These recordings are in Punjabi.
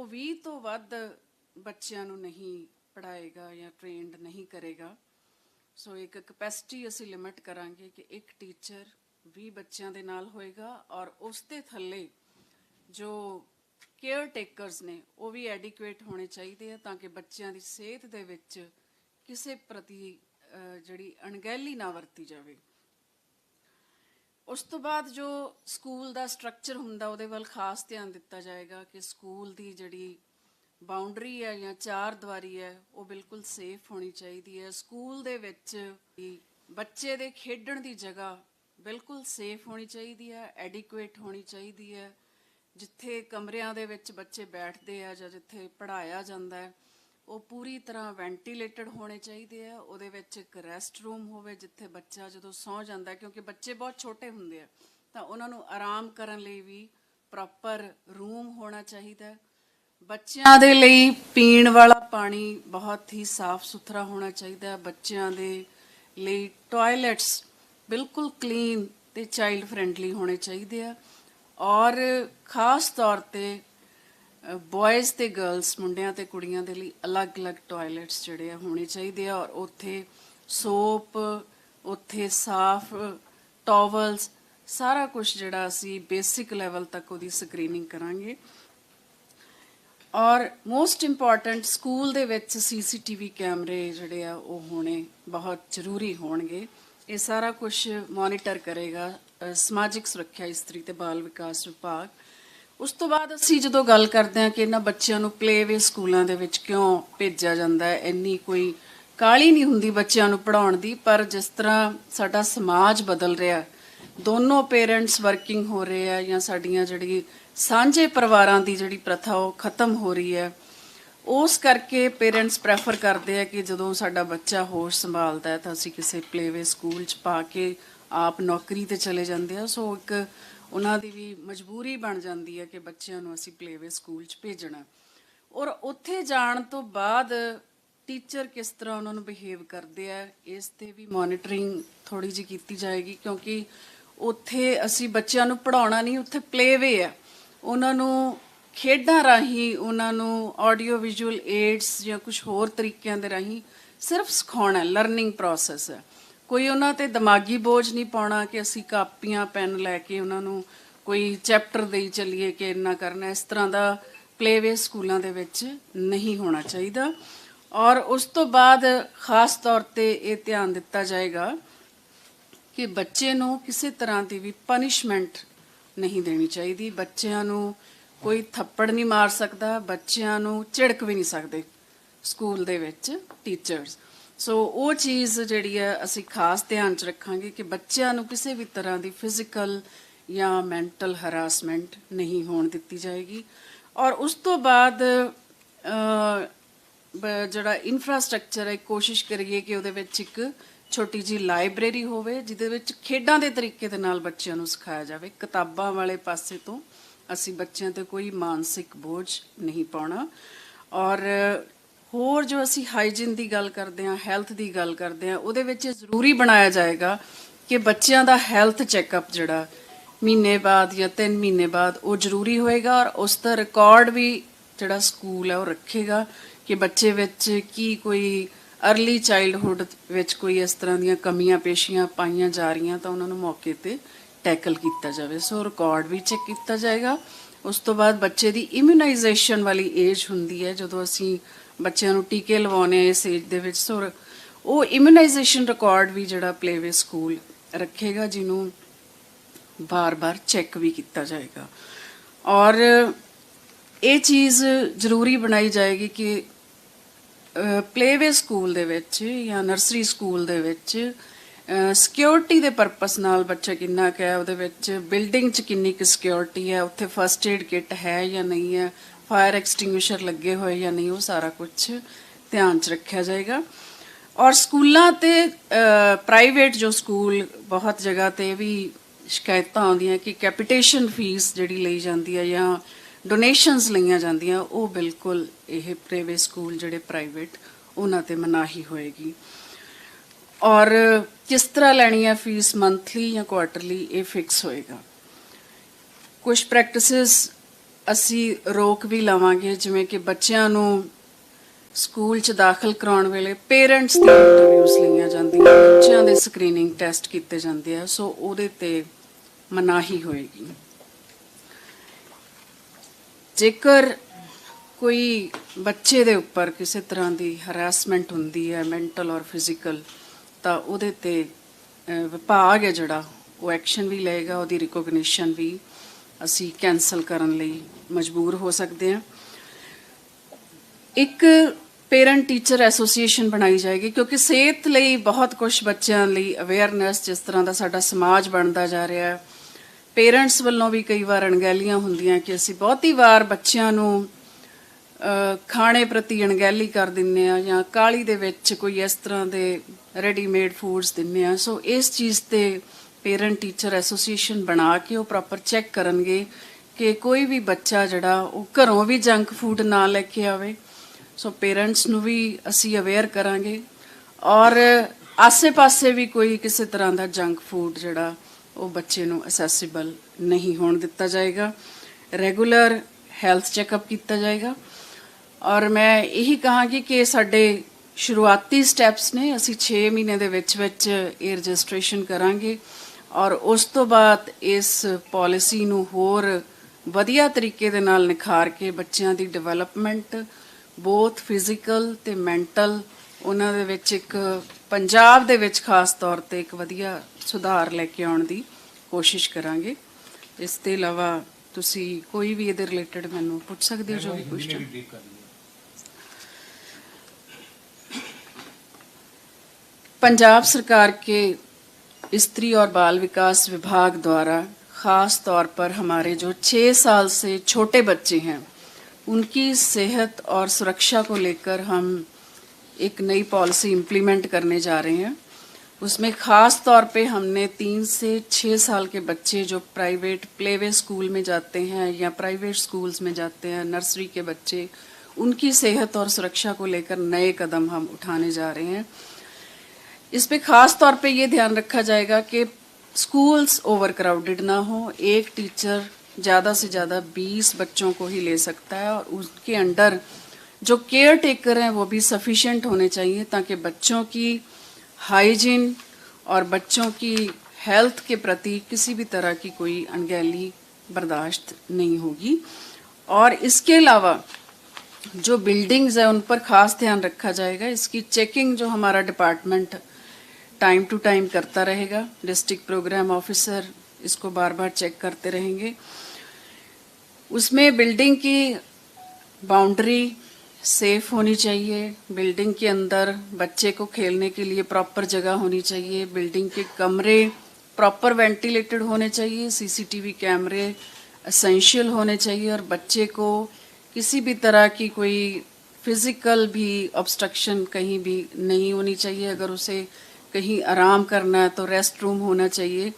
ਉਹ 20 ਤੋਂ ਵੱਧ ਬੱਚਿਆਂ ਨੂੰ ਨਹੀਂ ਪੜਾਏਗਾ ਜਾਂ ਟ੍ਰੇਨਡ ਨਹੀਂ ਕਰੇਗਾ। ਸੋ ਇੱਕ ਕਪੈਸਿਟੀ ਅਸੀਂ ਲਿਮਿਟ ਕਰਾਂਗੇ ਕਿ ਇੱਕ ਟੀਚਰ 20 ਬੱਚਿਆਂ ਦੇ ਨਾਲ ਹੋਏਗਾ ਔਰ ਉਸ ਦੇ ਥੱਲੇ ਜੋ ਕੇਅਰ ਟੇਕਰਸ ਨੇ, ਉਹ ਵੀ ਐਡਿਕੁਏਟ ਹੋਣੇ ਚਾਹੀਦੇ ਆ ਤਾਂ ਕਿ ਬੱਚਿਆਂ ਦੀ ਸਿਹਤ ਦੇ ਵਿੱਚ ਕਿਸੇ ਪ੍ਰਤੀ ਜਿਹੜੀ ਅਣਗਹਿਲੀ ਨਾ ਵਰਤੀ ਜਾਵੇ। ਉਸ ਤੋਂ ਬਾਅਦ ਜੋ ਸਕੂਲ ਦਾ ਸਟਰਕਚਰ ਹੁੰਦਾ, ਉਹਦੇ ਵੱਲ ਖਾਸ ਧਿਆਨ ਦਿੱਤਾ ਜਾਏਗਾ ਕਿ ਸਕੂਲ ਦੀ ਜਿਹੜੀ ਬਾਉਂਡਰੀ ਹੈ ਜਾਂ ਚਾਰ ਦੀਵਾਰੀ ਹੈ, ਉਹ ਬਿਲਕੁਲ ਸੇਫ ਹੋਣੀ ਚਾਹੀਦੀ ਹੈ। ਸਕੂਲ ਦੇ ਵਿੱਚ ਬੱਚੇ ਦੇ ਖੇਡਣ ਦੀ ਜਗ੍ਹਾ ਬਿਲਕੁਲ ਸੇਫ ਹੋਣੀ ਚਾਹੀਦੀ ਹੈ, ਐਡਿਕੁਏਟ ਹੋਣੀ ਚਾਹੀਦੀ ਹੈ। ਜਿੱਥੇ ਕਮਰਿਆਂ ਦੇ ਵਿੱਚ ਬੱਚੇ ਬੈਠਦੇ ਆ ਜਾਂ ਜਿੱਥੇ ਪੜ੍ਹਾਇਆ ਜਾਂਦਾ ਹੈ ਉਹ ਪੂਰੀ ਤਰ੍ਹਾਂ ਵੈਂਟੀਲੇਟਡ ਹੋਣੇ ਚਾਹੀਦੇ ਆ। ਉਹਦੇ ਵਿੱਚ ਇੱਕ ਰੈਸਟ ਰੂਮ ਹੋਵੇ ਜਿੱਥੇ ਬੱਚਾ ਜਦੋਂ ਸੌਂ ਜਾਂਦਾ, ਕਿਉਂਕਿ ਬੱਚੇ ਬਹੁਤ ਛੋਟੇ ਹੁੰਦੇ ਆ, ਤਾਂ ਉਹਨਾਂ ਨੂੰ ਆਰਾਮ ਕਰਨ ਲਈ ਵੀ ਪ੍ਰੋਪਰ ਰੂਮ ਹੋਣਾ ਚਾਹੀਦਾ। ਬੱਚਿਆਂ ਦੇ ਲਈ ਪੀਣ ਵਾਲਾ ਪਾਣੀ ਬਹੁਤ ਹੀ ਸਾਫ਼ ਸੁਥਰਾ ਹੋਣਾ ਚਾਹੀਦਾ। ਬੱਚਿਆਂ ਦੇ ਲਈ ਟਾਇਲਟਸ ਬਿਲਕੁਲ ਕਲੀਨ ਤੇ ਚਾਈਲਡ ਫ੍ਰੈਂਡਲੀ ਹੋਣੇ ਚਾਹੀਦੇ ਆ। ਔਰ ਖਾਸ ਤੌਰ ਤੇ ਬॉयਜ਼ ਤੇ ਗਰਲਸ ਮੁੰਡਿਆਂ ਤੇ ਕੁੜੀਆਂ ਦੇ ਲਈ ਅਲੱਗ-ਅਲੱਗ ਟਾਇਲਟਸ ਜਿਹੜੇ ਆ ਹੋਣੇ ਚਾਹੀਦੇ ਆ ਔਰ ਉੱਥੇ ਸੋਪ ਉੱਥੇ ਸਾਫ਼ ਟਾਵਲਸ ਸਾਰਾ ਕੁਝ ਜਿਹੜਾ ਅਸੀਂ ਬੇਸਿਕ ਲੈਵਲ ਤੱਕ ਉਹਦੀ ਸਕਰੀਨਿੰਗ ਕਰਾਂਗੇ। ਔਰ ਮੋਸਟ ਇੰਪੋਰਟੈਂਟ ਸਕੂਲ ਦੇ ਵਿੱਚ ਸੀਸੀਟੀਵੀ ਕੈਮਰੇ ਜਿਹੜੇ ਆ ਉਹ ਹੋਣੇ ਬਹੁਤ ਜ਼ਰੂਰੀ ਹੋਣਗੇ। ਇਹ ਸਾਰਾ ਕੁਝ ਮੋਨੀਟਰ ਕਰੇਗਾ ਸਮਾਜਿਕ ਸੁਰੱਖਿਆ, ਇਸਤਰੀ ਤੇ ਬਾਲ ਵਿਕਾਸ ਵਿਭਾਗ। ਉਸ ਤੋਂ ਬਾਅਦ ਅਸੀਂ ਜਦੋਂ ਗੱਲ ਕਰਦੇ ਹਾਂ ਕਿ ਇਹਨਾਂ ਬੱਚਿਆਂ ਨੂੰ ਪਲੇਵੇ ਸਕੂਲਾਂ ਦੇ ਵਿੱਚ ਕਿਉਂ ਭੇਜਿਆ ਜਾਂਦਾ ਹੈ, ਇੰਨੀ ਕੋਈ ਕਾਲੀ ਨਹੀਂ ਹੁੰਦੀ ਬੱਚਿਆਂ ਨੂੰ ਪੜਾਉਣ ਦੀ, ਪਰ ਜਿਸ ਤਰ੍ਹਾਂ ਸਾਡਾ ਸਮਾਜ ਬਦਲ ਰਿਹਾ ਦੋਨੋਂ ਪੇਰੈਂਟਸ ਵਰਕਿੰਗ ਹੋ ਰਹੇ ਆ ਜਾਂ ਸਾਡੀਆਂ ਜਿਹੜੀ ਸਾਂਝੇ ਪਰਿਵਾਰਾਂ ਦੀ ਜਿਹੜੀ ਪ੍ਰਥਾ ਉਹ ਖਤਮ ਹੋ ਰਹੀ ਹੈ, ਉਸ ਕਰਕੇ ਪੇਰੈਂਟਸ ਪ੍ਰੈਫਰ ਕਰਦੇ ਆ ਕਿ ਜਦੋਂ ਸਾਡਾ ਬੱਚਾ ਹੋਸ਼ ਸੰਭਾਲਦਾ ਹੈ ਤਾਂ ਅਸੀਂ ਕਿਸੇ ਪਲੇਵੇ ਸਕੂਲ 'ਚ ਪਾ ਕੇ ਆਪ ਨੌਕਰੀ ਤੇ ਚਲੇ ਜਾਂਦੇ ਆ ਸੋ ਇੱਕ ਉਹਨਾਂ ਦੀ ਵੀ ਮਜਬੂਰੀ ਬਣ ਜਾਂਦੀ ਹੈ ਕਿ ਬੱਚਿਆਂ ਨੂੰ ਅਸੀਂ ਪਲੇਵੇ ਸਕੂਲ 'ਚ ਭੇਜਣਾ ਔਰ ਉੱਥੇ ਜਾਣ ਤੋਂ ਬਾਅਦ ਟੀਚਰ ਕਿਸ ਤਰ੍ਹਾਂ ਉਹਨਾਂ ਨੂੰ ਬਿਹੇਵ ਕਰਦੇ ਆ, ਇਸ ਤੇ ਵੀ ਮੋਨਿਟਰਿੰਗ ਥੋੜੀ ਜਿਹੀ ਕੀਤੀ ਜਾਏਗੀ, ਕਿਉਂਕਿ ਉੱਥੇ ਅਸੀਂ ਬੱਚਿਆਂ ਨੂੰ ਪੜਾਉਣਾ ਨਹੀਂ, ਉੱਥੇ ਪਲੇਵੇ ਆ। ਉਹਨਾਂ ਨੂੰ ਖੇਡਾਂ ਰਾਹੀਂ, ਉਹਨਾਂ ਨੂੰ ਆਡੀਓ ਵਿਜ਼ੂਅਲ ਏਡਸ ਜਾਂ ਕੁਝ ਹੋਰ ਤਰੀਕਿਆਂ ਦੇ ਰਾਹੀਂ ਸਿਰਫ ਸਿਖਾਉਣਾ ਲਰਨਿੰਗ ਪ੍ਰੋਸੈਸ ਹੈ। ਕੋਈ ਉਹਨਾਂ ਤੇ ਦਿਮਾਗੀ ਬੋਝ ਨਹੀਂ ਪਾਉਣਾ ਕਿ ਅਸੀਂ ਕਾਪੀਆਂ, ਪੈਨ ਲੈ ਕੇ ਉਹਨਾਂ ਨੂੰ ਕੋਈ ਚੈਪਟਰ ਦੇਈ ਚੱਲੀਏ ਕਿ ਇੰਨਾ ਕਰਨਾ, ਇਸ ਤਰ੍ਹਾਂ ਦਾ ਪਲੇਵੇ ਸਕੂਲਾਂ ਦੇ ਵਿੱਚ ਨਹੀਂ ਹੋਣਾ ਚਾਹੀਦਾ। ਔਰ ਉਸ ਤੋਂ ਬਾਅਦ ਖਾਸ ਤੌਰ ਤੇ ਇਹ ਧਿਆਨ ਦਿੱਤਾ ਜਾਏਗਾ ਕਿ ਬੱਚੇ ਨੂੰ ਕਿਸੇ ਤਰ੍ਹਾਂ ਦੀ ਵੀ ਪਨਿਸ਼ਮੈਂਟ ਨਹੀਂ ਦੇਣੀ ਚਾਹੀਦੀ। ਬੱਚਿਆਂ ਨੂੰ ਕੋਈ ਥੱਪੜ ਨਹੀਂ ਮਾਰ ਸਕਦਾ, ਬੱਚਿਆਂ ਨੂੰ ਝਿੜਕ ਵੀ ਨਹੀਂ ਸਕਦੇ ਸਕੂਲ ਦੇ ਵਿੱਚ ਟੀਚਰਸ ਸੋ ਉਹ ਚੀਜ਼ ਜਿਹੜੀ ਹੈ, ਅਸੀਂ ਖਾਸ ਧਿਆਨ ਚ ਰੱਖਾਂਗੇ ਕਿ ਬੱਚਿਆਂ ਨੂੰ ਕਿਸੇ ਵੀ ਤਰ੍ਹਾਂ ਦੀ ਫਿਜ਼ੀਕਲ ਜਾਂ ਮੈਂਟਲ ਹਰਾਸਮੈਂਟ ਨਹੀਂ ਹੋਣ ਦਿੱਤੀ ਜਾਏਗੀ। ਔਰ ਉਸ ਤੋਂ ਬਾਅਦ ਜਿਹੜਾ ਇਨਫਰਾਸਟ੍ਰਕਚਰ ਹੈ, ਕੋਸ਼ਿਸ਼ ਕਰੀਏ ਕਿ ਉਹਦੇ ਵਿੱਚ ਇੱਕ ਛੋਟੀ ਜੀ ਲਾਇਬ੍ਰੇਰੀ ਹੋਵੇ, ਜਿਹਦੇ ਵਿੱਚ ਖੇਡਾਂ ਦੇ ਤਰੀਕੇ ਦੇ ਨਾਲ ਬੱਚਿਆਂ ਨੂੰ ਸਿਖਾਇਆ ਜਾਵੇ। ਕਿਤਾਬਾਂ ਵਾਲੇ ਪਾਸੇ ਤੋਂ ਅਸੀਂ ਬੱਚਿਆਂ ਤੇ ਕੋਈ ਮਾਨਸਿਕ ਬੋਝ ਨਹੀਂ ਪਾਉਣਾ। ਔਰ ਹੋਰ ਜੋ ਅਸੀਂ ਹਾਈਜੀਨ ਦੀ ਗੱਲ ਕਰਦੇ ਹਾਂ, ਹੈਲਥ ਦੀ ਗੱਲ ਕਰਦੇ ਹਾਂ, ਉਹਦੇ ਵਿੱਚ ਇਹ ਜ਼ਰੂਰੀ ਬਣਾਇਆ ਜਾਏਗਾ ਕਿ ਬੱਚਿਆਂ ਦਾ ਹੈਲਥ ਚੈੱਕਅਪ ਜਿਹੜਾ ਮਹੀਨੇ ਬਾਅਦ ਜਾਂ 3 ਮਹੀਨੇ ਬਾਅਦ ਉਹ ਜ਼ਰੂਰੀ ਹੋਏਗਾ ਔਰ ਉਸ ਦਾ ਰਿਕਾਰਡ ਵੀ ਜਿਹੜਾ ਸਕੂਲ ਹੈ ਉਹ ਰੱਖੇਗਾ ਕਿ ਬੱਚੇ ਵਿੱਚ ਕੀ ਕੋਈ ਅਰਲੀ ਚਾਈਲਡਹੁੱਡ ਵਿੱਚ ਕੋਈ ਇਸ ਤਰ੍ਹਾਂ ਦੀਆਂ ਕਮੀਆਂ ਪੇਸ਼ੀਆਂ ਪਾਈਆਂ ਜਾ ਰਹੀਆਂ ਤਾਂ ਉਹਨਾਂ ਨੂੰ ਮੌਕੇ ਤੇ ਟੈਕਲ ਕੀਤਾ ਜਾਵੇ। ਸੋ ਰਿਕਾਰਡ ਵੀ ਚੈੱਕ ਕੀਤਾ ਜਾਏਗਾ। ਉਸ ਤੋਂ ਬਾਅਦ ਬੱਚੇ ਦੀ ਇਮਿਊਨਾਈਜੇਸ਼ਨ ਵਾਲੀ ਏਜ ਹੁੰਦੀ ਹੈ ਜਦੋਂ ਅਸੀਂ ਬੱਚਿਆਂ ਨੂੰ ਟੀਕੇ ਲਵਾਉਣੇ ਇਸ ਏਜ ਦੇ ਵਿੱਚ, ਸੋ ਉਹ ਇਮਿਊਨਾਈਜੇਸ਼ਨ ਰਿਕਾਰਡ ਵੀ ਜਿਹੜਾ ਪਲੇਵੇ ਸਕੂਲ ਰੱਖੇਗਾ, ਜਿਹਨੂੰ ਬਾਰ-ਬਾਰ ਚੈੱਕ ਵੀ ਕੀਤਾ ਜਾਏਗਾ। ਔਰ ਇਹ ਚੀਜ਼ ਜ਼ਰੂਰੀ ਬਣਾਈ ਜਾਏਗੀ ਕਿ ਪਲੇਵੇ ਸਕੂਲ ਦੇ ਵਿੱਚ ਜਾਂ ਨਰਸਰੀ ਸਕੂਲ ਦੇ ਵਿੱਚ ਸਿਕਿਉਰਿਟੀ ਦੇ ਪਰਪਸ ਨਾਲ ਬੱਚਾ ਕਿੰਨਾ ਕੁ ਹੈ, ਉਹਦੇ ਵਿੱਚ ਬਿਲਡਿੰਗ 'ਚ ਕਿੰਨੀ ਕੁ ਸਿਕਿਉਰਿਟੀ ਹੈ, ਉੱਥੇ ਫਰਸਟ ਏਡ ਕਿੱਟ ਹੈ ਜਾਂ ਨਹੀਂ ਹੈ ਫਾਇਰ ਐਕਸਟਿੰਗੁਇਸ਼ਰ ਲੱਗੇ ਹੋਏ ਜਾਂ ਨਹੀਂ, ਉਹ ਸਾਰਾ ਕੁਝ ਧਿਆਨ 'ਚ ਰੱਖਿਆ ਜਾਏਗਾ। ਔਰ ਸਕੂਲਾਂ ਤੇ ਪ੍ਰਾਈਵੇਟ ਜੋ ਸਕੂਲ ਬਹੁਤ ਜਗ੍ਹਾ ਤੇ ਵੀ ਸ਼ਿਕਾਇਤਾਂ ਆਉਂਦੀਆਂ ਕਿ ਕੈਪੀਟੇਸ਼ਨ ਫੀਸ ਜਿਹੜੀ ਲਈ ਜਾਂਦੀ ਹੈ ਜਾਂ ਡੋਨੇਸ਼ਨਸ ਲਈਆਂ ਜਾਂਦੀਆਂ, ਉਹ ਬਿਲਕੁਲ ਇਹ ਪ੍ਰਾਈਵੇਟ ਸਕੂਲ ਜਿਹੜੇ ਪ੍ਰਾਈਵੇਟ ਉਹਨਾਂ ਤੇ ਮਨਾਹੀ ਹੋਏਗੀ। ਔਰ ਕਿਸ ਤਰ੍ਹਾਂ ਲੈਣੀ ਹੈ ਫੀਸ ਮੰਥਲੀ ਜਾਂ ਕੁਆਟਰਲੀ ਇਹ ਫਿਕਸ ਹੋਏਗਾ। ਕੁਝ ਪ੍ਰੈਕਟਿਸਿਸ ਅਸੀਂ ਰੋਕ ਵੀ ਲਾਵਾਂਗੇ, ਜਿਵੇਂ ਕਿ ਬੱਚਿਆਂ ਨੂੰ ਸਕੂਲ 'ਚ ਦਾਖਲ ਕਰਾਉਣ ਵੇਲੇ ਪੇਰੈਂਟਸ ਦੀ ਇੰਟਰਵਿਊਜ਼ ਲਈਆਂ ਜਾਂਦੀਆਂ ਬੱਚਿਆਂ ਦੇ ਸਕਰੀਨਿੰਗ ਟੈਸਟ ਕੀਤੇ ਜਾਂਦੇ ਆ, ਸੋ ਉਹਦੇ ਤੇ ਮਨਾਹੀ ਹੋਏਗੀ। ਜੇਕਰ ਕੋਈ ਬੱਚੇ ਦੇ ਉੱਪਰ ਕਿਸੇ ਤਰ੍ਹਾਂ ਦੀ ਹਰਾਸਮੈਂਟ ਹੁੰਦੀ ਹੈ ਮੈਂਟਲ ਔਰ ਫਿਜ਼ੀਕਲ ਤਾਂ ਉਹਦੇ ਤੇ ਵਿਭਾਗ ਹੈ ਜਿਹੜਾ, ਉਹ ਐਕਸ਼ਨ ਵੀ ਲਏਗਾ, ਉਹਦੀ ਰਿਕੋਗਨੀਸ਼ਨ ਵੀ ਅਸੀਂ ਕੈਨਸਲ ਕਰਨ ਲਈ ਮਜਬੂਰ ਹੋ ਸਕਦੇ ਹਾਂ। ਇੱਕ ਪੇਰੈਂਟ ਟੀਚਰ ਐਸੋਸੀਏਸ਼ਨ ਬਣਾਈ ਜਾਏਗੀ ਕਿਉਂਕਿ ਸਿਹਤ ਲਈ ਬਹੁਤ ਕੁਝ ਬੱਚਿਆਂ ਲਈ ਅਵੇਅਰਨੈਸ ਜਿਸ ਤਰ੍ਹਾਂ ਦਾ ਸਾਡਾ ਸਮਾਜ ਬਣਦਾ ਜਾ ਰਿਹਾ ਹੈ। ਪੇਰੈਂਟਸ ਵੱਲੋਂ ਵੀ ਕਈ ਵਾਰ ਅਣਗਹਿਲੀਆਂ ਹੁੰਦੀਆਂ ਕਿ ਅਸੀਂ ਬਹੁਤੀ ਵਾਰ ਬੱਚਿਆਂ ਨੂੰ ਖਾਣੇ ਪ੍ਰਤੀ ਅਣਗਹਿਲੀ ਕਰ ਦਿੰਨੇ ਆ ਜਾਂ ਕਾਲੀ ਦੇ ਵਿੱਚ ਕੋਈ ਇਸ ਤਰ੍ਹਾਂ ਦੇ ਰੈਡੀਮੇਡ ਫੂਡਸ ਦਿੰਨੇ ਆ ਸੋ ਇਸ ਚੀਜ਼ ਤੇ ਪੇਰੈਂਟ ਟੀਚਰ ਐਸੋਸੀਏਸ਼ਨ ਬਣਾ ਕੇ ਉਹ ਪ੍ਰੋਪਰ ਚੈੱਕ ਕਰਨਗੇ ਕਿ ਕੋਈ ਵੀ ਬੱਚਾ ਜਿਹੜਾ ਉਹ ਘਰੋਂ ਵੀ ਜੰਕ ਫੂਡ ਨਾ ਲੈ ਕੇ ਆਵੇ। ਸੋ ਪੇਰੈਂਟਸ ਨੂੰ ਵੀ ਅਸੀਂ ਅਵੇਅਰ ਕਰਾਂਗੇ। ਔਰ ਆਸੇ-ਪਾਸੇ ਵੀ ਕੋਈ ਕਿਸੇ ਤਰ੍ਹਾਂ ਦਾ ਜੰਕ ਫੂਡ ਜਿਹੜਾ ਉਹ ਬੱਚੇ ਨੂੰ ਅਸੈਸਿਬਲ ਨਹੀਂ ਹੋਣ ਦਿੱਤਾ ਜਾਏਗਾ। ਰੈਗੂਲਰ ਹੈਲਥ ਚੈੱਕਅਪ ਕੀਤਾ ਜਾਏਗਾ। ਔਰ ਮੈਂ ਇਹੀ ਕਹਾਂਗੀ ਕਿ ਸਾਡੇ ਸ਼ੁਰੂਆਤੀ ਸਟੈਪਸ ਨੇ। ਅਸੀਂ 6 ਮਹੀਨੇ ਦੇ ਵਿੱਚ ਵਿੱਚ ਇਹ ਰਜਿਸਟ੍ਰੇਸ਼ਨ ਕਰਾਂਗੇ। ਔਰ ਉਸ ਤੋਂ ਬਾਅਦ ਇਸ ਪਾਲਿਸੀ ਨੂੰ ਹੋਰ ਵਧੀਆ ਤਰੀਕੇ ਦੇ ਨਾਲ ਨਿਖਾਰ ਕੇ ਬੱਚਿਆਂ ਦੀ ਡਿਵੈਲਪਮੈਂਟ ਬੋਥ ਫਿਜ਼ੀਕਲ ਤੇ ਮੈਂਟਲ ਉਹਨਾਂ ਦੇ ਵਿੱਚ ਇੱਕ ਪੰਜਾਬ ਦੇ ਵਿੱਚ ਖਾਸ ਤੌਰ ਤੇ ਇੱਕ ਵਧੀਆ ਸੁਧਾਰ ਲੈ ਕੇ ਆਉਣ ਦੀ ਕੋਸ਼ਿਸ਼ ਕਰਾਂਗੇ ਇਸ ਤੋਂ ਇਲਾਵਾ ਤੁਸੀਂ ਕੋਈ ਵੀ ਇਹਦੇ ਰਿਲੇਟਡ ਮੈਨੂੰ ਪੁੱਛ ਸਕਦੇ ਹੋ ਜੋ ਵੀ ਕੁਐਸਚਨ पंजाब सरकार के स्त्री और बाल विकास विभाग द्वारा, खास तौर पर हमारे जो छः साल से छोटे बच्चे हैं, उनकी सेहत और सुरक्षा को लेकर हम एक नई पॉलिसी इम्प्लीमेंट करने जा रहे हैं। उसमें खास तौर पे हमने तीन से छः साल के बच्चे जो प्राइवेट प्लेवे स्कूल में जाते हैं या प्राइवेट स्कूल्स में जाते हैं नर्सरी के बच्चे, उनकी सेहत और सुरक्षा को लेकर नए कदम हम उठाने जा रहे हैं। इस पे खास तौर पे ये ध्यान रखा जाएगा कि स्कूल्स ओवर क्राउडेड ना हो। एक टीचर ज़्यादा से ज़्यादा 20 बच्चों को ही ले सकता है और उसके अंडर जो केयर टेकर हैं वो भी सफिशेंट होने चाहिए ताकि बच्चों की हाइजीन और बच्चों की हेल्थ के प्रति किसी भी तरह की कोई अनगहली बर्दाश्त नहीं होगी। और इसके अलावा जो बिल्डिंग्स हैं उन पर खास ध्यान रखा जाएगा। इसकी चेकिंग जो हमारा डिपार्टमेंट टाइम टू टाइम करता रहेगा। डिस्ट्रिक्ट प्रोग्राम ऑफिसर इसको बार बार चेक करते रहेंगे। उसमें बिल्डिंग की बाउंड्री सेफ़ होनी चाहिए। बिल्डिंग के अंदर बच्चे को खेलने के लिए प्रॉपर जगह होनी चाहिए। बिल्डिंग के कमरे प्रॉपर वेंटिलेटेड होने चाहिए। सीसीटीवी कैमरे असेंशियल होने चाहिए और बच्चे को किसी भी तरह की कोई फ़िज़िकल भी ऑब्स्ट्रक्शन कहीं भी नहीं होनी चाहिए। अगर उसे कहीं आराम करना है तो रेस्ट रूम होना चाहिए।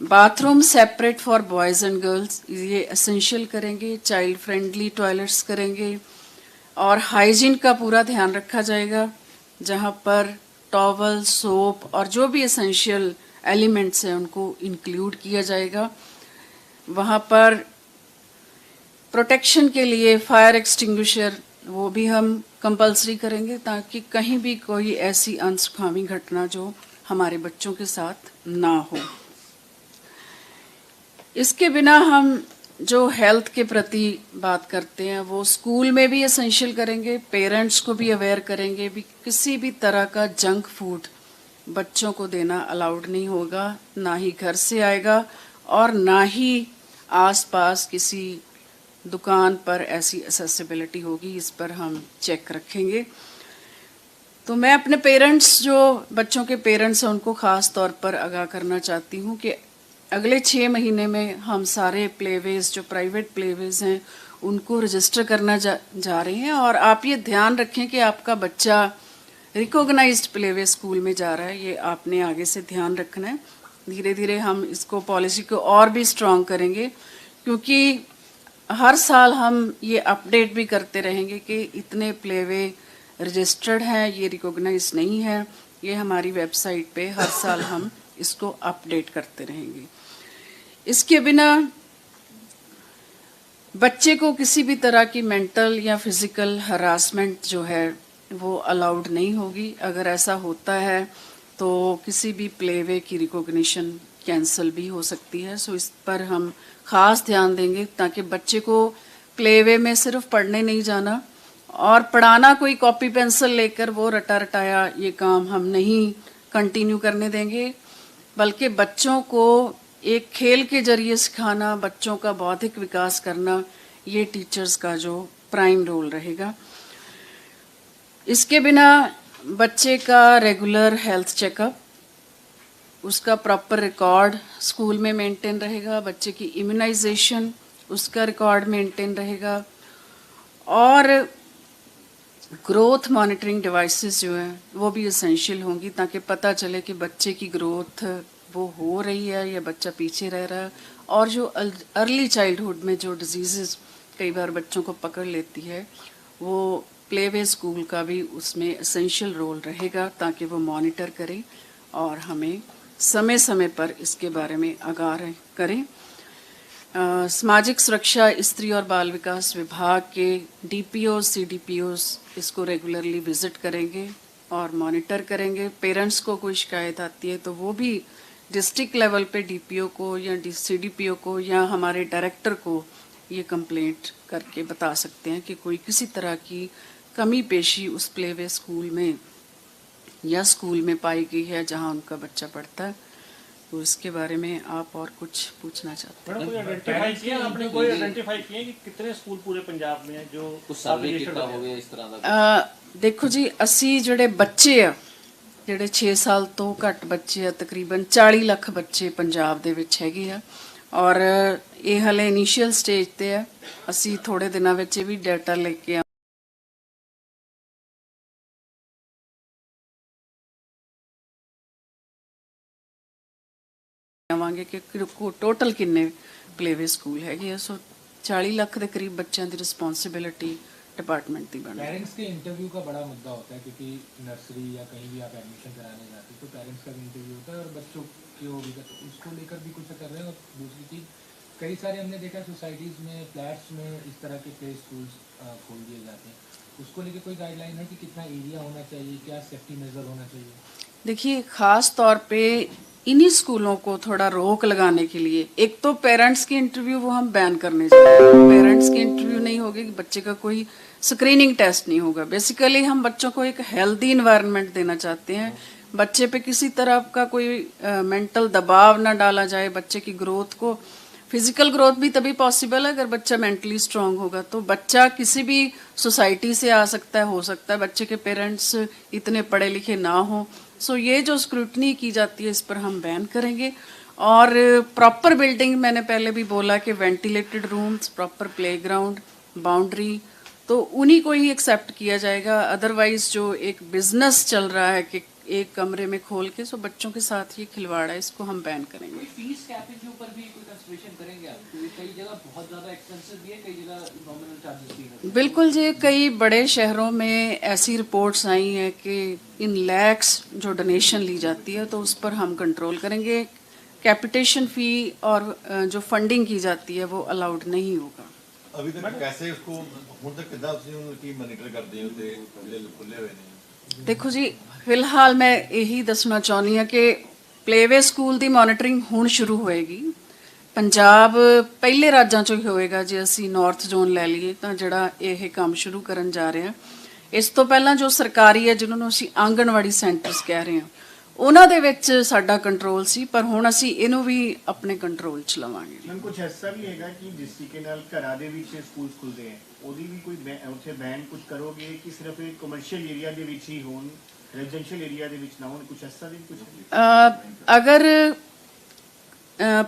Bathroom separate for boys and girls ये असेंशियल करेंगे चाइल्ड फ्रेंडली टॉयलेट्स करेंगे। और हाइजीन का पूरा ध्यान रखा जाएगा, जहाँ पर टॉवल सोप और जो भी असेंशियल एलिमेंट्स हैं उनको इंक्लूड किया जाएगा। वहाँ पर प्रोटेक्शन के लिए फायर एक्सटिंग्विशर वो भी हम कंपलसरी करेंगे ताकि कहीं भी कोई ऐसी अनसुखावी घटना जो हमारे बच्चों के साथ ना हो। इसके बिना हम जो हेल्थ के प्रति बात करते हैं, वो स्कूल में भी असेंशियल करेंगे पेरेंट्स को भी अवेयर करेंगे भी किसी भी तरह का जंक फ़ूड बच्चों को देना अलाउड नहीं होगा, ना ही घर से आएगा और ना ही आसपास किसी दुकान पर ऐसी असेसिबिलिटी होगी इस पर हम चेक रखेंगे। तो मैं अपने पेरेंट्स जो बच्चों के पेरेंट्स हैं उनको ख़ास तौर पर आगाह करना चाहती हूँ कि अगले छः महीने में हम सारे प्लेवेज जो प्राइवेट प्लेवेज हैं उनको रजिस्टर करना जा, जा रहे हैं। और आप ये ध्यान रखें कि आपका बच्चा रिकॉग्नाइज्ड प्लेवे स्कूल में जा रहा है ये आपने आगे से ध्यान रखना है। धीरे धीरे हम इसको पॉलिसी को और भी स्ट्रॉन्ग करेंगे क्योंकि हर साल हम ये अपडेट भी करते रहेंगे कि इतने प्लेवे रजिस्टर्ड हैं, ये रिकॉग्नाइज नहीं है। ये हमारी वेबसाइट पे हर साल हम इसको अपडेट करते रहेंगे। इसके बिना बच्चे को किसी भी तरह की मेंटल या फ़िज़िकल हरासमेंट जो है, वो अलाउड नहीं होगी। अगर ऐसा होता है तो किसी भी प्लेवे की रिकॉग्निशन कैंसिल भी हो सकती है। सो इस पर हम खास ध्यान देंगे ताकि बच्चे को प्लेवे में सिर्फ़ पढ़ने नहीं जाना और पढ़ाना कोई कॉपी पेंसिल लेकर वो रटा रटाया ये काम हम नहीं कंटिन्यू करने देंगे। बल्कि बच्चों को एक खेल के ज़रिए सिखाना, बच्चों का बौद्धिक विकास करना, ये टीचर्स का जो प्राइम रोल रहेगा। इसके बिना बच्चे का रेगुलर हेल्थ चेकअप उसका प्रॉपर रिकॉर्ड स्कूल में मेंटेन रहेगा, बच्चे की इम्यूनाइजेशन उसका रिकॉर्ड मेंटेन रहेगा। और ग्रोथ मॉनिटरिंग डिवाइसेस जो हैं, वो भी एसेंशियल होंगी ताकि पता चले कि बच्चे की ग्रोथ वो हो रही है या बच्चा पीछे रह रहा है। और जो अर्ली चाइल्डहुड में जो डिजीजेस कई बार बच्चों को पकड़ लेती है, वो प्ले वे स्कूल का भी उसमें असेंशियल रोल रहेगा ताकि वो मॉनिटर करें और हमें समय समय पर इसके बारे में आगाह करें। सामाजिक सुरक्षा, स्त्री और बाल विकास विभाग के डीपीओ सीडीपीओ इसको रेगुलरली विज़िट करेंगे और मॉनिटर करेंगे। पेरेंट्स को कोई शिकायत आती है तो वो भी डिस्ट्रिक्ट लेवल पे डीपीओ को या सीडीपीओ को या हमारे डायरेक्टर को ये कंप्लेंट करके बता सकते हैं कि कोई किसी तरह की कमी पेशी उस प्लेवे स्कूल में या स्कूल में पाई गई है जहां उनका बच्चा पढ़ता है तो इसके बारे में आप और कुछ पूछना चाहते हैं मैडम कोई आइडेंटिफाई किया आपने कोई आइडेंटिफाई किया कि कितने स्कूल पूरे पंजाब में हैं जो ਕੁਝ ਸਰਵੇ registered ਕੀਤਾ ਹੋਏ? ਹੋਵੇ ਇਸ ਤਰ੍ਹਾਂ ਦਾ ਅ, ਦੇਖੋ ਜੀ ਅਸੀਂ ਜਿਹੜੇ ਬੱਚੇ ਆ ਜਿਹੜੇ 6 ਸਾਲ ਤੋਂ ਘੱਟ ਬੱਚੇ ਆ ਤਕਰੀਬਨ 40 ਲੱਖ ਬੱਚੇ ਪੰਜਾਬ ਦੇ ਵਿੱਚ ਹੈਗੇ ਆ ਔਰ ਇਹ ਹਲੇ ਇਨੀਸ਼ੀਅਲ ਸਟੇਜ ਤੇ ਆ ਅਸੀਂ ਥੋੜੇ ਦਿਨਾਂ ਵਿੱਚ ਇਹ ਵੀ ਡਾਟਾ ਲੈ ਕੇ ਆਵਾਂਗੇ ਕਿ ਟੋਟਲ ਕਿੰਨੇ ਪਲੇਵੇ ਸਕੂਲ ਹੈਗੇ ਆ ਸੋ 40 ਲੱਖ ਦੇ ਕਰੀਬ ਬੱਚਿਆਂ ਦੀ ਰਿਸਪੌਂਸਿਬਿਲਿਟੀ ਡਿਪਾਰਟਮੈਂਟ ਦੀ ਬਣਦੀ ਹੈ पेरेंट्स के इंटरव्यू का बड़ा मुद्दा होता है क्योंकि नर्सरी या कहीं भी आप एडमिशन कराने जाते हैं तो पेरेंट्स का भी इंटरव्यू होता है और बच्चों की वो भी तो उसको लेकर भी कुछ कर रहे हैं और दूसरी चीज़ कई सारे हमने देखा सोसाइटीज़ में फ्लैट्स में इस तरह के प्ले स्कूल्स खोल दिए जाते हैं उसको लेकर कोई गाइडलाइन है कि कितना एरिया होना चाहिए क्या सेफ्टी मेजर होना चाहिए देखिए खास तौर पे इन्हीं स्कूलों को थोड़ा रोक लगाने के लिए, एक तो पेरेंट्स की इंटरव्यू वो हम बैन करने जा रहे हैं। पेरेंट्स की इंटरव्यू नहीं होगी, बच्चे का कोई स्क्रीनिंग टेस्ट नहीं होगा। बेसिकली हम बच्चों को एक हेल्दी इन्वायरमेंट देना चाहते हैं। बच्चे पे किसी तरह का कोई मेंटल दबाव ना डाला जाए, बच्चे की ग्रोथ को। फ़िज़िकल ग्रोथ भी तभी पॉसिबल है अगर बच्चा मेंटली स्ट्रांग होगा। तो बच्चा किसी भी सोसाइटी से आ सकता है, हो सकता है बच्चे के पेरेंट्स इतने पढ़े लिखे ना हो। सो so, ये जो स्क्रूटनी की जाती है इस पर हम बैन करेंगे। और प्रॉपर बिल्डिंग मैंने पहले भी बोला कि ventilated rooms proper playground boundary तो उन्हीं को ही एक्सेप्ट किया जाएगा। अदरवाइज़ जो एक बिज़नेस चल रहा है कि एक कमरे में खोल के सो बच्चों के साथ ये खिलवाड़ है इसको हम बैन करेंगे फीस कैपिंग के ऊपर भी कोई कंसिडरेशन करेंगे आप क्योंकि कई जगह बहुत ज्यादा एक्सपेंसिव भी है कई जगह नॉमिनल चार्जेस भी है बिल्कुल जी कई बड़े शहरों में ऐसी रिपोर्ट्स आई हैं कि इन लैक्स जो डोनेशन ली जाती है तो उस पर हम कंट्रोल करेंगे कैपिटेशन फी और अ, जो फंडिंग की जाती है वो अलाउड नहीं होगा ਅਭੀ ਤੱਕ ਕੈਸੇ ਉਸਕੋ ਹੁਣ ਤੱਕ ਕਿੱਦਾਂ ਤੁਸੀਂ ਉਹਨੂੰ ਕੀ ਮੋਨੀਟਰ ਕਰਦੇ ਹੋ ਤੇ ਜਿਹੜੇ ਖੁੱਲੇ ਹੋਏ ਨੇ ਦੇਖੋ ਜੀ ਫਿਲਹਾਲ ਮੈਂ ਇਹੀ ਦੱਸਣਾ ਚਾਹੁੰਦੀ ਹਾਂ ਕਿ ਪਲੇਵੇ ਸਕੂਲ ਦੀ ਮੋਨਿਟਰਿੰਗ ਹੁਣ ਸ਼ੁਰੂ ਹੋਏਗੀ। ਪੰਜਾਬ ਪਹਿਲੇ ਰਾਜਾਂ ਚੋਂ ਹੀ ਹੋਏਗਾ ਜੇ ਅਸੀਂ ਨਾਰਥ ਜ਼ੋਨ ਲੈ ਲਈਏ ਤਾਂ ਜਿਹੜਾ ਇਹ ਕੰਮ ਸ਼ੁਰੂ ਕਰਨ ਜਾ ਰਹੇ ਹਾਂ। ਇਸ ਤੋਂ ਪਹਿਲਾਂ ਜੋ ਸਰਕਾਰੀ ਹੈ ਜਿਨ੍ਹਾਂ ਨੂੰ ਅਸੀਂ ਆਂਗਣਵਾੜੀ ਸੈਂਟਰਸ ਕਹਿ ਰਹੇ ਹਾਂ, ਉਹਨਾਂ ਦੇ ਵਿੱਚ ਸਾਡਾ ਕੰਟਰੋਲ ਸੀ, ਪਰ ਹੁਣ ਅਸੀਂ ਇਹਨੂੰ ਵੀ ਆਪਣੇ ਕੰਟਰੋਲ 'ਚ ਲਵਾਂਗੇ। ਮੈਮ ਕੁਝ ਐਸਾ ਵੀ ਹੈਗਾ ਕਿ ਜਿਸ ਤਰੀਕੇ ਨਾਲ ਘਰਾਂ ਦੇ ਵਿੱਚ ਸਕੂਲ ਖੁੱਲਦੇ ਹੈ ਉਹਦੀ ਵੀ ਕੋਈ ਉੱਥੇ ਬੈਨ ਕੁਝ ਕਰੋਗੇ ਕਿ ਸਿਰਫ ਇਹ ਕਮਰਸ਼ੀਅਲ ਏਰੀਆ ਦੇ ਵਿੱਚ ਹੀ ਹੋਣ? ਰੈਜ਼ੀਡੈਂਸ਼ੀਅਲ ਏਰੀਆ ਦੇ ਵਿੱਚ ਨਾ ਹੋਣ ਕੁਝ ਐਸਾ ਵੀ ਕੁਝ ਅ, ਅਗਰ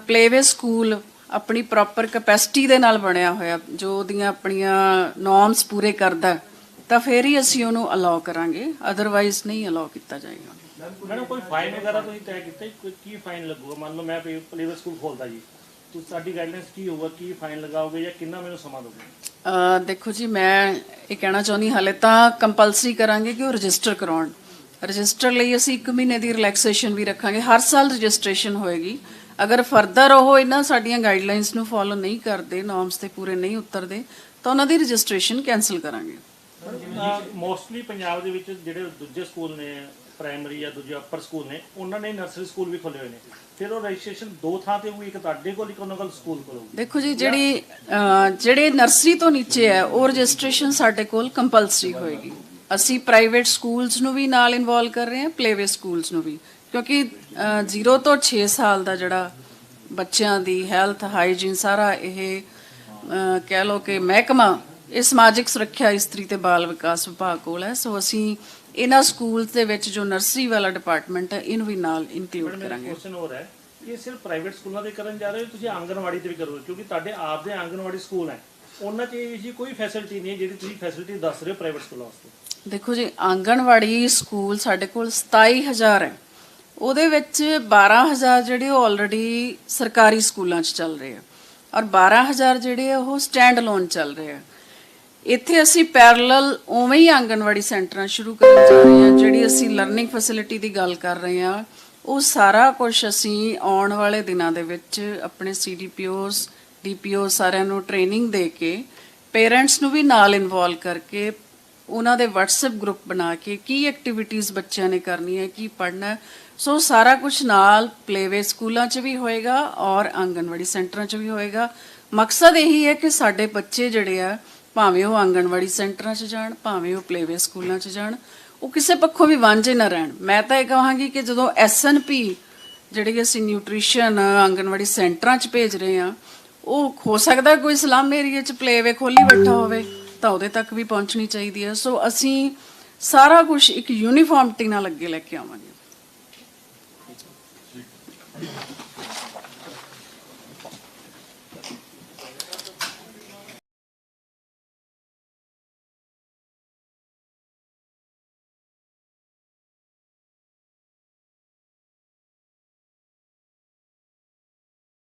ਪਲੇਵੇ ਸਕੂਲ ਆਪਣੀ ਪ੍ਰੋਪਰ ਕੈਪੈਸਿਟੀ ਦੇ ਨਾਲ ਬਣਿਆ ਹੋਇਆ ਜੋ ਉਹਦੀਆਂ ਆਪਣੀਆਂ ਨੋਰਮਸ ਪੂਰੇ ਕਰਦਾ ਤਾਂ ਫਿਰ ਹੀ ਅਸੀਂ ਉਹਨੂੰ ਅਲਾਉ ਕਰਾਂਗੇ। ਅਦਰਵਾਈਜ਼ ਨਹੀਂ ਅਲਾਉ ਕੀਤਾ ਜਾਏਗਾ। ਮੈਡਮ ਕੋਈ ਫਾਈਨ ਵਗੈਰਾ ਤੁਸੀਂ ਤੈਅ ਕੀਤਾ ਜੀ? ਕੋਈ ਕੀ ਫਾਈਨ ਲੱਗੂਗਾ? ਮੰਨ ਲਓ ਮੈਂ ਪਲੇਵੇ ਸਕੂਲ ਖੋਲਦਾ ਜੀ। ਤੁਸੀਂ ਸਾਡੀ ਗਾਈਡਲਾਈਨਸ ਕੀ ਹੋਊਗਾ? ਕੀ ਫਾਈਨ ਲਗਾਓਗੇ ਜਾਂ ਕਿੰਨਾ ਮੈਨੂੰ ਸਮਾਂ ਦੋਗੇ ਅ, ਦੇਖੋ ਜੀ ਮੈਂ ਇਹ ਕਹਿਣਾ ਚਾਹੁੰਦੀ ਹਾਲੇ ਤਾਂ ਕੰਪਲਸਰੀ ਕਰਾਂਗੇ ਕਿ ਉਹ ਰਜਿਸਟਰ ਕਰਾਉਣ। ਰਜਿਸਟਰ ਲਈ ਅਸੀਂ 1 ਮਹੀਨੇ ਦੀ ਰਿਲੈਕਸੇਸ਼ਨ ਵੀ ਰੱਖਾਂਗੇ। ਹਰ ਸਾਲ ਰਜਿਸਟ੍ਰੇਸ਼ਨ ਹੋਏਗੀ। ਅਗਰ ਫਰਦਰ ਉਹ ਇਹਨਾਂ ਸਾਡੀਆਂ ਗਾਈਡਲਾਈਨਸ ਨੂੰ ਫੋਲੋ ਨਹੀਂ ਕਰਦੇ ਨਾਰਮਸ ਤੇ ਪੂਰੇ ਨਹੀਂ ਉਤਰਦੇ ਤਾਂ ਉਹਨਾਂ ਦੀ ਰਜਿਸਟ੍ਰੇਸ਼ਨ ਕੈਨਸਲ ਕਰਾਂਗੇ। ਮੋਸਟਲੀ ਪੰਜਾਬ ਦੇ ਵਿੱਚ ਜਿਹੜੇ ਦੂਜੇ ਸਕੂਲ ਨੇ ਪ੍ਰਾਇਮਰੀ ਜਾਂ ਦੂਜੇ ਅਪਰ ਸਕੂਲ ਨੇ ਉਹਨਾਂ ਨੇ ਨਰਸਰੀ ਸਕੂਲ ਵੀ ਖੋਲੇ ਹੋਏ ਨੇ। ਫਿਰ ਉਹ ਰਜਿਸਟ੍ਰੇਸ਼ਨ ਦੋ ਥਾਂ ਤੇ ਹੋਊਗੀ ਇੱਕ ਤੁਹਾਡੇ ਕੋਲ ਇੱਕ ਉਹਨਾਂ ਕੋਲ ਸਕੂਲ ਕੋਲ ਹੋਊਗੀ। ਦੇਖੋ ਜੀ ਜਿਹੜੀ ਜਿਹੜੇ ਨਰਸਰੀ ਤੋਂ ਨੀਚੇ ਹੈ ਉਹ ਰਜਿਸਟ੍ਰੇਸ਼ਨ ਸਾਡੇ ਕੋਲ ਕੰਪਲਸਰੀ ਹੋਏਗੀ। ਅਸੀਂ ਪ੍ਰਾਈਵੇਟ ਸਕੂਲਸ ਨੂੰ ਵੀ ਨਾਲ ਇਨਵੋਲ ਕਰ ਰਹੇ ਹਾਂ ਪਲੇਵੇ ਸਕੂਲਸ ਨੂੰ ਵੀ। ਕਿਉਂਕਿ 0 ਤੋਂ 6 ਸਾਲ ਦਾ ਜਿਹੜਾ ਬੱਚਿਆਂ ਦੀ ਹੈਲਥ ਹਾਈਜੀਨ ਸਾਰਾ ਇਹ ਕਹਿ ਲਓ ਕਿ ਮਹਿਕਮਾ ਇਹ ਸਮਾਜਿਕ ਸੁਰੱਖਿਆ ਇਸਤਰੀ ਤੇ ਬਾਲ ਵਿਕਾਸ ਵਿਭਾਗ ਕੋਲ ਹੈ। ਸੋ ਅਸੀਂ ਇਹਨਾਂ ਸਕੂਲਸ ਦੇ ਵਿੱਚ ਜੋ ਨਰਸਰੀ ਵਾਲਾ ਡਿਪਾਰਟਮੈਂਟ ਹੈ ਇਹਨੂੰ ਵੀ ਨਾਲ ਇਨਕਲੂਡ ਕਰਾਂਗੇ। ਕੁਐਸਚਨ ਹੋਰ ਹੈ। ਕਿ ਇਹ ਸਿਰਫ ਪ੍ਰਾਈਵੇਟ ਸਕੂਲਾਂ ਦੇ ਕਰਨ ਜਾ ਰਹੇ ਹੋ ਤੁਸੀਂ ਆਂਗਣਵਾੜੀ ਤੇ ਵੀ ਕਰੋਗੇ ਕਿਉਂਕਿ ਤੁਹਾਡੇ ਆਪ ਦੇ ਆਂਗਣਵਾੜੀ ਸਕੂਲ ਹੈ। ਉਹਨਾਂ 'ਚ ਇਹ ਜੀ ਕੋਈ ਫੈਸਿਲਿਟੀ ਨਹੀਂ ਹੈ ਜਿਹੜੀ ਤੁਸੀਂ ਫੈਸਿਲਿਟੀ ਦੱਸ ਰਹੇ ਹੋ ਪ੍ਰਾਈਵੇਟ ਸਕੂਲਾਂ ਵਾਸਤੇ। ਦੇਖੋ ਜੀ, ਆਂਗਣਵਾੜੀ ਸਕੂਲ ਸਾਡੇ ਕੋਲ 27000 ਹੈ। ਉਹਦੇ ਵਿੱਚ 12000 ਜਿਹੜੇ ਉਹ ਆਲਰੇਡੀ ਸਰਕਾਰੀ ਸਕੂਲਾਂ 'ਚ ਚੱਲ ਰਹੇ ਆ। ਔਰ 12000 ਜਿਹੜੇ ਆ, ਉਹ ਸਟੈਂਡ ਅਲੋਨ ਚੱਲ ਰਹੇ ਆ। ਇੱਥੇ ਅਸੀਂ ਪੈਰਲਲ ਉਵੇਂ ਹੀ ਆਂਗਣਵਾੜੀ ਸੈਂਟਰਾਂ ਸ਼ੁਰੂ ਕਰਨ ਜਾ ਰਹੇ ਹਾਂ, ਜਿਹੜੀ ਅਸੀਂ ਲਰਨਿੰਗ ਫੈਸਿਲਿਟੀ ਦੀ ਗੱਲ ਕਰ ਰਹੇ ਹਾਂ। ਉਹ ਸਾਰਾ ਕੁਝ ਅਸੀਂ ਆਉਣ ਵਾਲੇ ਦਿਨਾਂ ਦੇ ਵਿੱਚ ਆਪਣੇ ਸੀਡੀਪੀਓਸ ਡੀਪੀਓ ਸਾਰਿਆਂ ਨੂੰ ਟ੍ਰੇਨਿੰਗ ਦੇ ਕੇ ਪੇਰੈਂਟਸ ਨੂੰ ਵੀ ਨਾਲ ਇਨਵੋਲ ਕਰਕੇ ਉਹਨਾਂ ਦੇ WhatsApp ਗਰੁੱਪ ਬਣਾ ਕੇ ਕੀ ਐਕਟੀਵਿਟੀਜ਼ ਬੱਚਿਆਂ ਨੇ ਕਰਨੀ ਹੈ ਕੀ ਪੜ੍ਹਨਾ। ਸੋ ਸਾਰਾ ਕੁਝ ਨਾਲ ਪਲੇਵੇ ਸਕੂਲਾਂ 'ਚ ਵੀ ਹੋਏਗਾ ਔਰ ਆਂਗਣਵਾੜੀ ਸੈਂਟਰਾਂ 'ਚ ਵੀ ਹੋਏਗਾ। ਮਕਸਦ ਇਹੀ ਹੈ ਕਿ ਸਾਡੇ ਬੱਚੇ ਜਿਹੜੇ ਆ, ਭਾਵੇਂ ਉਹ ਆਂਗਣਵਾੜੀ ਸੈਂਟਰਾਂ 'ਚ ਜਾਣ, ਭਾਵੇਂ ਉਹ ਪਲੇਵੇ ਸਕੂਲਾਂ 'ਚ ਜਾਣ, ਉਹ ਕਿਸੇ ਪੱਖੋਂ ਵੀ ਵਾਂਝੇ ਨਾ ਰਹਿਣ। ਮੈਂ ਤਾਂ ਇਹ ਕਹਾਂਗੀ ਕਿ ਜਦੋਂ ਐਸਐਨਪੀ ਜਿਹੜੀ ਅਸੀਂ ਨਿਊਟ੍ਰੀਸ਼ਨ ਆਂਗਣਵਾੜੀ ਸੈਂਟਰਾਂ 'ਚ ਭੇਜ ਰਹੇ ਆ ਉਹ ਹੋ ਸਕਦਾ ਕੋਈ ਸਲਮ ਏਰੀਆ 'ਚ ਪਲੇਵੇ ਖੋਲੀ ਬੈਠਾ ਹੋਵੇ। ਤਾਂ ਉਹਦੇ ਤੱਕ ਵੀ ਪਹੁੰਚਣੀ ਚਾਹੀਦੀ ਹੈ। ਸੋ ਅਸੀਂ ਸਾਰਾ ਕੁਝ ਇੱਕ ਯੂਨੀਫਾਰਮਿਟੀ ਨਾਲ ਅੱਗੇ ਲੈ ਕੇ ਆਵਾਂਗੇ।